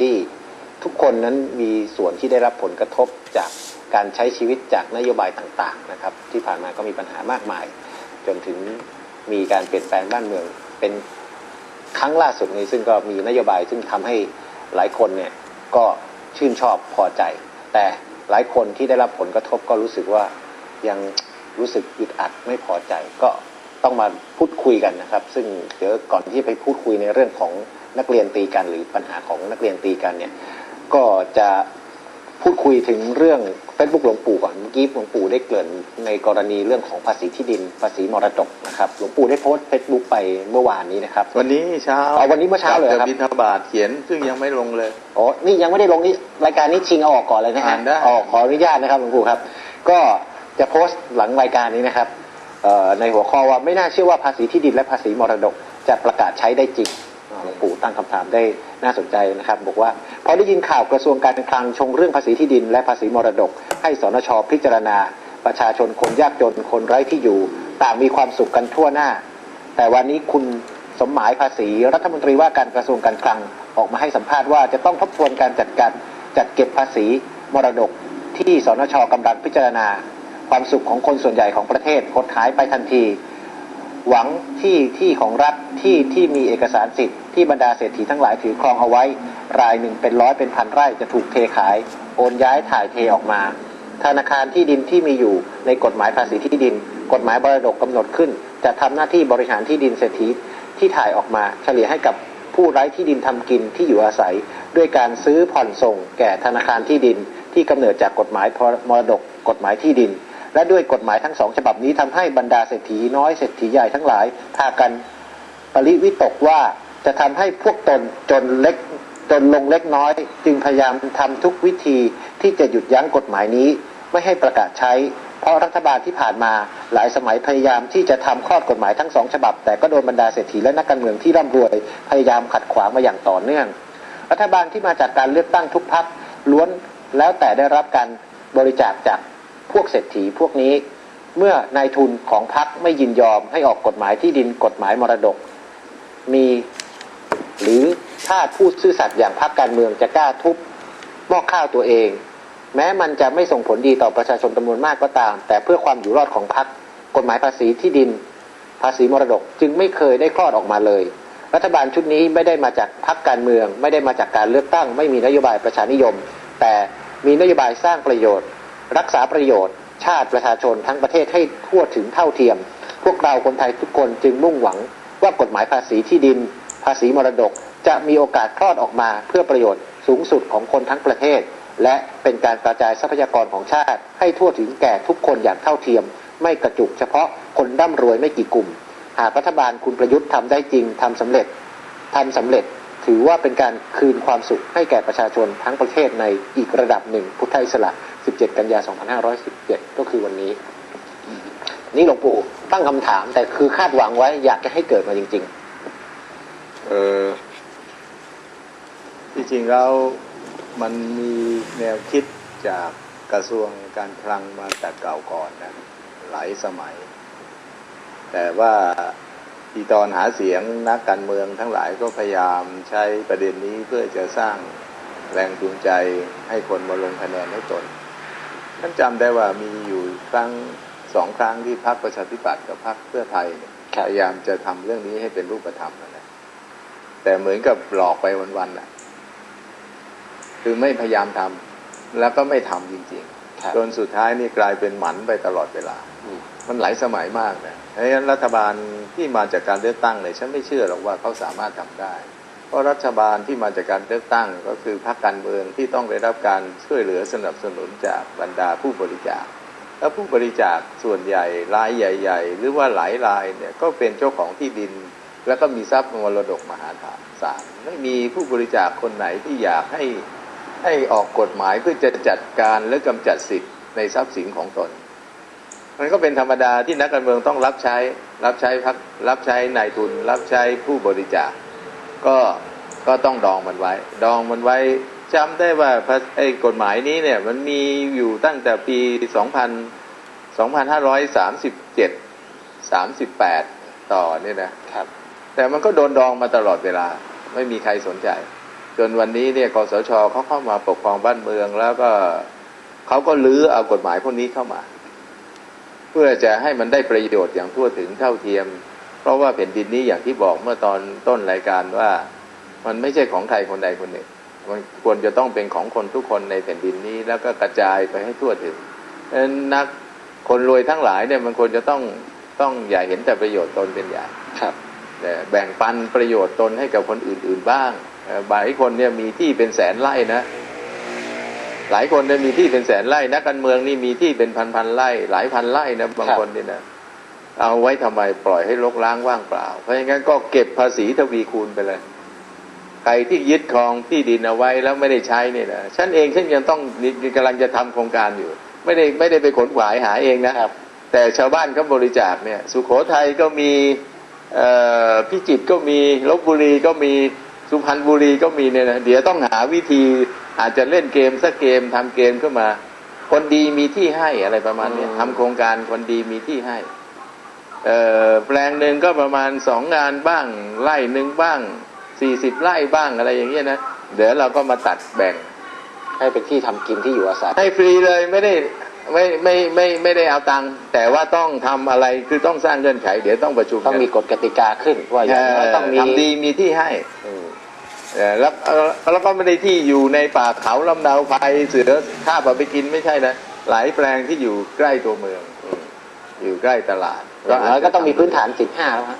ที่ทุกคนนั้นมีส่วนที่ได้รับผลกระทบจากการใช้ชีวิตจากนโยบายต่างๆนะครับ ที่ผ่านมาก็มีปัญหามากมาย จนถึงมีการเปลี่ยนแปลงบ้านเมือง เป็นครั้งล่าสุดนี้ซึ่งก็มีนโยบายซึ่งทำให้หลายคนเนี่ยก็ชื่นชอบพอใจ แต่หลายคนที่ได้รับผลกระทบก็รู้สึกว่ายังรู้สึกอึดอัดไม่พอใจ ก็ต้องมาพูดคุยกันนะครับ ซึ่งเดี๋ยวก่อนที่ไปพูดคุยในเรื่องของ นักเรียนตีกันหรือปัญหาของนักเรียนตีกันเนี่ยก็จะพูดคุยถึงเรื่องเฟซบุ๊กหลวงปู่ก่อนเมื่อกี้หลวงปู่ได้เกริ่นในกรณีเรื่องของภาษีที่ดิน ภาษีมรดกนะครับหลวงปู่ได้โพสต์เฟซบุ๊กไปเมื่อวานนี้นะครับวันนี้เช้าเอาวันนี้เมื่อเช้าเลยเหรอครับจะบินทบาทเขียนซึ่งยังไม่ลงเลยอ๋อนี่ยังไม่ได้ลงนี่รายการนี้ชิงเอาออกก่อนเลยนะฮะอ่านได้ออกขออนุญาตนะครับหลวงปู่ครับ ก็จะโพสต์หลังรายการนี้นะครับเอ่อในหัวข้อว่าไม่น่าเชื่อว่าภาษีที่ดินและภาษีมรดกจะประกาศใช้ได้จริงอ่า หลวงปู่ตั้งคำถามได้น่าสนใจนะครับ บอกว่าพอได้ยินข่าวกระทรวงการคลังชงเรื่องภาษีที่ดิน และภาษีมรดก ให้สนชพิจารณา ประชาชนคนยากจนคนไร้ที่อยู่ ต่างมีความสุขกันทั่วหน้า แต่วันนี้คุณสมหมายภาษีรัฐมนตรีว่าการกระทรวงการคลังออกมาให้สัมภาษณ์ว่าจะต้องทบทวนการจัดการจัดเก็บภาษีมรดก ที่สนชกำลังพิจารณา ความสุขของคนส่วนใหญ่ของประเทศหดหายไปทันที หวังที่ที่ของรัฐที่ที่มีเอกสารสิทธิ์ที่บรรดาเศรษฐีทั้งหลายถือครองเอาไว้ รายหนึ่งเป็นร้อยเป็นพันไร่จะถูกเทขาย โอนย้ายถ่ายเทออกมา ธนาคารที่ดินที่มีอยู่ในกฎหมายภาษีที่ดิน กฎหมายบรดกกำหนดขึ้น จะทำหน้าที่บริหารที่ดินเศรษฐีที่ถ่ายออกมา เฉลี่ยให้กับผู้ไร้ที่ดินทำกินที่อยู่อาศัย ด้วยการซื้อผ่อนส่ง แก่ธนาคารที่ดินที่กำเนิดจากกฎหมายมรดกกฎหมายที่ดิน และด้วยกฎหมายทั้งสองฉบับนี้ทำให้บรรดาเศรษฐีน้อยเศรษฐีใหญ่ทั้งหลายพากันปริวิตกว่าจะทำให้พวกตนจนเล็กจนลงเล็กน้อย จึงพยายามทำทุกวิธีที่จะหยุดยั้งกฎหมายนี้ ไม่ให้ประกาศใช้ เพราะรัฐบาลที่ผ่านมาหลายสมัยพยายามที่จะทำคลอดกฎหมายทั้งสองฉบับ แต่ก็โดนบรรดาเศรษฐีและนักการเมืองที่ร่ำรวย พยายามขัดขวางมาอย่างต่อเนื่อง รัฐบาลที่มาจากการเลือกตั้งทุกพักล้วนแล้วแต่ได้รับการบริจาคจาก พวกเศรษฐีพวกนี้เมื่อนายทุนของพรรคไม่ยินยอมให้ออกกฎหมายที่ดินกฎหมายมรดก มีหรือถ้าผู้ซื่อสัตย์อย่างพรรคการเมืองจะกล้าทุบหม้อข้าวตัวเอง แม้มันจะไม่ส่งผลดีต่อประชาชนจำนวนมากก็ตาม แต่เพื่อความอยู่รอดของพรรคกฎหมายภาษีที่ดิน ภาษีมรดกจึงไม่เคยได้คลอดออกมาเลย รัฐบาลชุดนี้ไม่ได้มาจากพรรคการเมือง ไม่ได้มาจากการเลือกตั้ง ไม่มีนโยบายประชานิยม แต่มีนโยบายสร้างประโยชน์ รักษาประโยชน์ ชาติประชาชนทั้งประเทศให้ทั่วถึงเท่าเทียม พวกเราคนไทยทุกคนจึงมุ่งหวังว่ากฎหมายภาษีที่ดิน ภาษีมรดกจะมีโอกาสคลอดออกมาเพื่อประโยชน์สูงสุดของคนทั้งประเทศ และเป็นการกระจายทรัพยากรของชาติ ให้ทั่วถึงแก่ทุกคนอย่างเท่าเทียม ไม่กระจุกเฉพาะคนร่ำรวยไม่กี่กลุ่ม หากรัฐบาลคุณประยุทธ์ทำได้จริงทำสำเร็จทำสำเร็จถือว่าเป็นการคืนความสุขให้แก่ประชาชนทั้งประเทศในอีกระดับหนึ่งพุทธอิสระ 17 กันยา 2517 ก็คือวันนี้ นี่หลวงปู่ตั้งคำถาม แต่คือคาดหวังไว้ อยากจะให้เกิดมาจริงเออที่จริงแล้วมันมีแนวคิดจากกระทรวงการคลังมาแต่เก่าก่อนนะหลายสมัย แต่ว่าที่ตอนหาเสียงนักการเมืองทั้งหลายก็พยายามใช้ประเด็นนี้เพื่อจะสร้างแรงจูงใจให้คนมาลงคะแนนให้ตน ท่านจำได้ว่ามีอยู่ครั้งสองครั้งที่พรรคประชาธิปัตย์กับพรรคเพื่อไทยเนี่ยครับพยายามจะทำเรื่องนี้ให้เป็นรูปธรรมนะแต่เหมือนกับหลอกไปวันๆน่ะ คือไม่พยายามทำแล้วก็ไม่ทำจริงๆครับๆจนสุดท้ายนี่กลายเป็นหมันไปตลอดเวลาอืมมันหลายสมัยมากนะเพราะฉะนั้นรัฐบาลที่มาจากการเลือกตั้งเนี่ยฉันไม่เชื่อหรอกว่าเขาสามารถทำได้ เพราะรัฐบาลที่มาจากการเลือกตั้งก็คือพรรคการเมืองที่ต้องได้รับการช่วยเหลือสนับสนุนจากบรรดาผู้บริจาค แล้วผู้บริจาคส่วนใหญ่รายใหญ่ ๆ หรือว่าหลายรายเนี่ยก็เป็นเจ้าของที่ดิน แล้วก็มีทรัพย์มรดกมหาศาลไม่มีผู้บริจาคคนไหนที่อยากให้ให้ออกกฎหมายเพื่อจะจัดการและกำจัดสิทธิ์ในทรัพย์สินของตน มันก็เป็นธรรมดาที่นักการเมืองต้องรับใช้ รับใช้พักรับใช้นายทุน รับใช้ผู้บริจาค ก็ ก็ต้องดองมันไว้ ดองมันไว้จำได้ว่าไอ้กฎหมายนี้เนี่ยมันมีอยู่ตั้งแต่ปี 2000 2537 38 ต่อเนี่ยนะครับ แต่มันก็โดนดองมาตลอดเวลาไม่มีใครสนใจ จนวันนี้เนี่ยคอสชเขาเข้ามาปกครองบ้านเมืองแล้วก็เขาก็ลื้อเอากฎหมายพวกนี้เข้ามา เพื่อจะให้มันได้ประโยชน์อย่างทั่วถึงเท่าเทียม เพราะว่าแผ่นดินนี้อย่างที่บอกเมื่อตอนต้นรายการว่า มันไม่ใช่ของใครคนใดคนหนึ่งมันควรจะต้องเป็นของคนทุกคนในแผ่นดินนี้ แล้วก็กระจายไปให้ทั่วถึงเพราะฉะนั้นนักคนรวยทั้งหลายเนี่ยมันควรจะต้องต้องอย่าเห็นแต่ประโยชน์ตนเป็นใหญ่ครับแต่แบ่งปันประโยชน์ตนให้กับคนอื่น ๆบ้างเอ่อบางคนเนี่ยมีที่เป็นแสนไร่นะหลายคนเนี่ยมีที่เป็นแสนไร่นักการเมืองนี่มีที่เป็นพันๆไร่ หลายพันไร่นะบางครับคนเนี่ยนะเอาไว้ทำไมปล่อยให้รกร้างว่างเปล่า เพราะอย่างนั้นก็เก็บภาษีทวีคูณไปเลย ใครที่ยึดครองที่ดินเอาไว้แล้วไม่ได้ใช้เนี่ยนะฉันเองฉันยังต้องนี่กำลังจะทำโครงการอยู่ ไม่ได้ไม่ได้ไปขนขวายหาเองนะครับ แต่ชาวบ้านเขาบริจาคเนี่ย สุโขทัยก็มีเอ่อพิจิตรก็มีลบบุรีก็มีสุพรรณบุรีก็มีเนี่ยนะเดี๋ยวต้องหาวิธีอาจจะเล่นเกมสักเกมทำเกมขึ้นมา คนดีมีที่ให้อะไรประมาณเนี้ยอืมทำโครงการคนดีมีที่ให้เอ่อแปลงหนึ่งก็ประมาณสองงานบ้างไร่หนึ่งบ้าง สี่สิบไร่บ้างอะไรอย่างเงี้ยนะเดี๋ยวเราก็มาตัดแบ่งให้เป็นที่ทำกินที่อยู่อาศัยให้ฟรีเลยไม่ได้ไม่ไม่ไม่ไม่ได้เอาตังค์แต่ว่าต้องทำอะไรคือต้องสร้างเงื่อนไข เดี๋ยวต้องประชุมต้องมีกันกฎกติกาขึ้น ว่าอย่างน้อยต้องมีทำดีมีที่ให้อืมเอ่อแล้วเอ่อแล้วก็ไม่ได้ที่อยู่ในป่าเขาลำดาวไฟเสือข้าบเอาไปกินไม่ใช่นะหลายแปลงที่อยู่ใกล้ตัวเมืองอืมอยู่ใกล้ตลาดอย่างน้อยาจจะก็ต้องมีพื้นฐานสิบห้าแล้วฮะ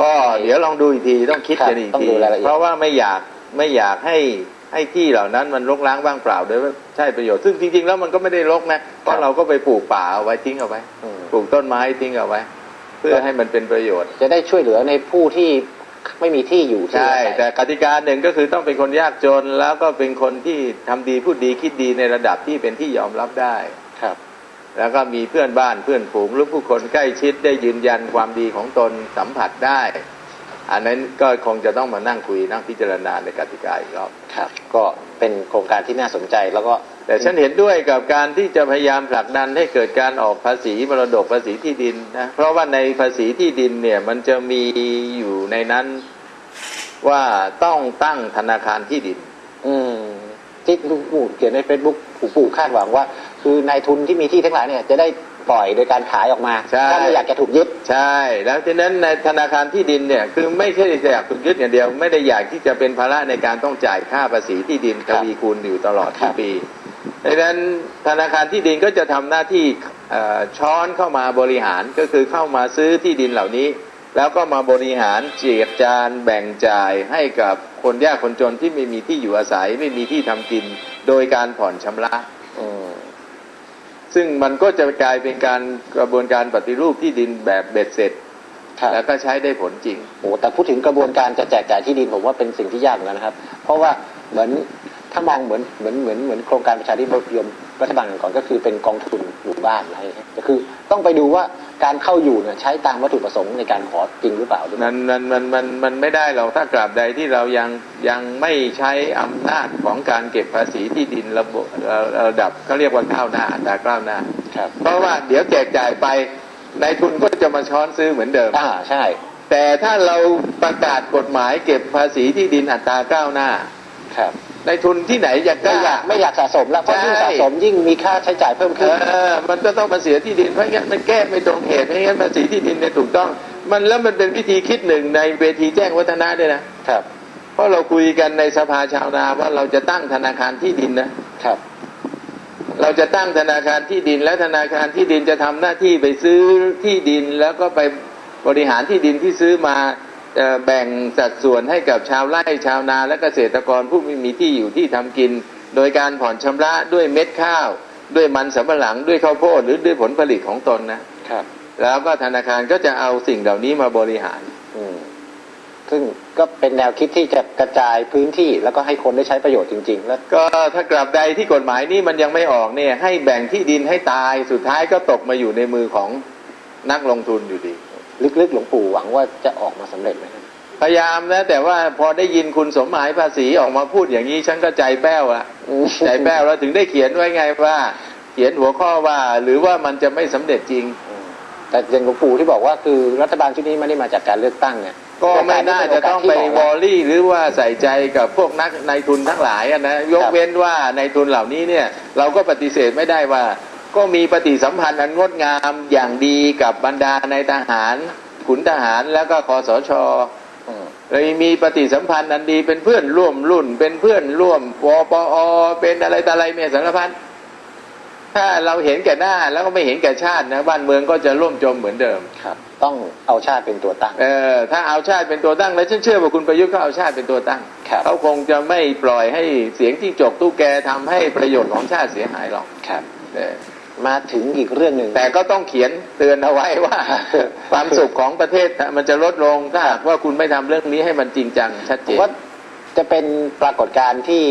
ก็เดี๋ยวลองดูอีกทีต้องคิดครับกันอีกต้องทีดูรายละเอียดเพราะว่าไม่อยากไม่อยากให้ให้ที่เหล่านั้นมันรกร้างว่างเปล่าโดยว่าใช่ประโยชน์ซึ่งจริงๆแล้วมันก็ไม่ได้รกนะเพราะเราก็ไปปลูกป่าเอาไว้ทิ้งเอาไว้อืมปลูกต้นไม้ทิ้งเอาไว้ เพื่อให้มันเป็นประโยชน์ จะได้ช่วยเหลือในผู้ที่ไม่มีที่อยู่ที่ใช่อาศัยแต่กติกาหนึ่งก็คือต้องเป็นคนยากจนแล้วก็เป็นคนที่ทำดีพูดดีคิดดีในระดับที่เป็นที่ยอมรับได้ครับ แล้วก็มีเพื่อนบ้านเพื่อนฝูงหรือผู้คนใกล้ชิดได้ยืนยันความดีของตนสัมผัสได้ อันนั้นก็คงจะต้องมานั่งคุยนั่งพิจารณาในกติกาอีกรอบครับ ก็เป็นโครงการที่น่าสนใจแล้วก็แต่ฉันเห็นด้วยกับการที่จะพยายามผลักดันให้เกิดการออกภาษีมรดกภาษีที่ดินนะเพราะว่าในภาษีที่ดินเนี่ยมันจะมีอยู่ในนั้นว่าต้องตั้งธนาคารที่ดิน อืมที่ลุงปู่เขียนในเฟซบุ๊กปู่ปู่คาดหวังว่า คือนายทุนที่มีที่ทั้งหลายเนี่ยจะได้ปล่อยโดยการขายออกมาใช่ ถ้าไม่อยากจะถูกยึด ใช่ แล้วฉะนั้นในธนาคารที่ดินเนี่ยคือไม่ใช่อยากถูกยึดอย่างเดียว ไม่ได้อยากที่จะเป็นภาระในการต้องจ่ายค่าภาษีที่ดินครัทบวีคูณอยู่ตลอดครัทุกบ ปีดังนั้นธนาคารที่ดินก็จะทำหน้าที่เอ่อช้อนเข้ามาบริหารก็คือเข้ามาซื้อที่ดินเหล่านี้ แล้วก็มาบริหารเจียดจานแบ่งจ่ายให้กับคนยากคนจนที่ไม่มีที่อยู่อาศัยไม่มีที่ทำกิน โดยการผ่อนชำระอืม ซึ่งมันก็จะกลายเป็นการกระบวนการปฏิรูปที่ดินแบบเบ็ดเสร็จครับแล้วก็ใช้ได้ผลจริงโอ้แต่พูดถึงกระบวนการจะแจกจ่ายที่ดินผมว่าเป็นสิ่งที่ยากเหมือนกันนะครับ เพราะว่าเหมือนถ้ามองเหมือนเหมือนเหมือนเหมือนโครงการประชาธิปไตยมรัฐบาลก่อนก็คือเป็นกองทุนหมู่บ้านอะไรอย่างเงี้ยก็คือต้องไปดูว่า การเข้าอยู่เนี่ยใช้ตามวัตถุประสงค์ในการขอจริงหรือเปล่าด้วยมันมันมันมันมันไม่ได้หรอกถ้ากราบใดที่เรายังยังไม่ใช้อำนาจของการเก็บภาษีที่ดินระบบเอ่อระดับเขาเรียกว่าก้าวหน้าอัตราก้าวหน้าครับเพราะว่าเดี๋ยวแจกจ่ายไปนายทุนก็จะมาช้อนซื้อเหมือนเดิมอ่าใช่ แต่ถ้าเราประกาศกฎหมายเก็บภาษีที่ดินอัตราก้าวหน้า ครับนายทุนที่ไหนอยากกไม่ล้าอยากไม่อยากสะสมแล้วเพราะใช่ยิ่งสะสมยิ่งมีค่าใช้จ่ายเพิ่มเอขึ้นอมันก็ต้องมาเสียที่ดินเพราะงั้นมันแก้ไม่ตรงเหตุเพราะงั้นภาษีที่ดินเนี่ยถูกต้อง มันแล้วมันเป็นวิธีคิดหนึ่งในเวทีแจ้งวัฒนะด้วยนะครับ เพราะเราคุยกันในสภาชาวนาว่าเราจะตั้งธนาคารที่ดินนะครับ เราจะตั้งธนาคารที่ดินและธนาคารที่ดินจะทำหน้าที่ไปซื้อที่ดินแล้วก็ไปบริหารที่ดินที่ซื้อมาเอ่อ แบ่งสัดส่วนให้กับชาวไร่ชาวนาและเกษตรกรผู้ไม่มีที่อยู่ที่ทำกิน โดยการผ่อนชำระด้วยเม็ดข้าว ด้วยมันสำปะหลังด้วยข้าวโพดหรือด้วยผลผลิตของตนนะครับ แล้วก็ธนาคารก็จะเอาสิ่งเหล่านี้มาบริหารอืมซึ่งก็เป็นแนวคิดที่จะกระจายพื้นที่แล้วก็ให้คนได้ใช้ประโยชน์จริง ๆ แล้วก็ถ้ากลับใดที่กฎหมายนี้มันยังไม่ออกเนี่ย ให้แบ่งที่ดินให้ตายสุดท้ายก็ตกมาอยู่ในมือของนักลงทุนอยู่ดี ลึกๆหลวงปู่หวังว่าจะออกมาสำเร็จไหมครับพยายามนะแต่ว่าพอได้ยินคุณสมหมายภาษีออกมาพูดอย่างนี้ฉันก็ใจแป้วอะอืมใจแป้วแล้วถึงได้เขียนไว้ไงว่า เขียนหัวข้อว่า หรือว่ามันจะไม่สำเร็จจริงอืมแต่อย่างหลวงปู่ที่บอกว่าคือรัฐบาลชุดนี้ไม่ได้มาจากการเลือกตั้งเนี่ยก็ไม่น่าจะต้องไปวอลลี่ หรือว่าใส่ใจกับพวกนักนายทุนทั้งหลายอะนะยกเว้นว่านายทุนเหล่านี้เนี่ย เราก็ปฏิเสธไม่ได้ว่า ก็มีปฏิสัมพันธ์อันงดงามอย่างดีกับบรรดาในายทหารขุนทหารแล้วก็คอสชอืมเลยมีปฏิสัมพันธ์อันดีเป็นเพื่อนร่วมรุ่น เป็นเพื่อนร่วมวปอเป็นอะไรต่ออะไรเนี่ยสารพัดถ้าเราเห็นแก่หน้าแล้วก็ไม่เห็นแก่ชาตินะบ้านเมืองก็จะร่มจมเหมือนเดิมครับ ต้องเอาชาติเป็นตัวตั้ง เออถ้าเอาชาติเป็นตัวตั้งแล้วฉันเชื่อว่าคุณประยุทธ์เขาเอาชาติเป็นตัวตั้งครับเขาคงจะไม่ปล่อยให้เสียงที่จกตู้แกทำให้ประโยชน์ของชาติเสียหายหรอกครับเออ มาถึงอีกเรื่องหนึ่งแต่ก็ต้องเขียนเตือนเอาไว้ว่า ความสุขของประเทศมันจะลดลงถ้าหากว่าคุณไม่ทำเรื่องนี้ให้มันจริงจังชัดเจนว่าจะเป็นปรากฏการณ์ที่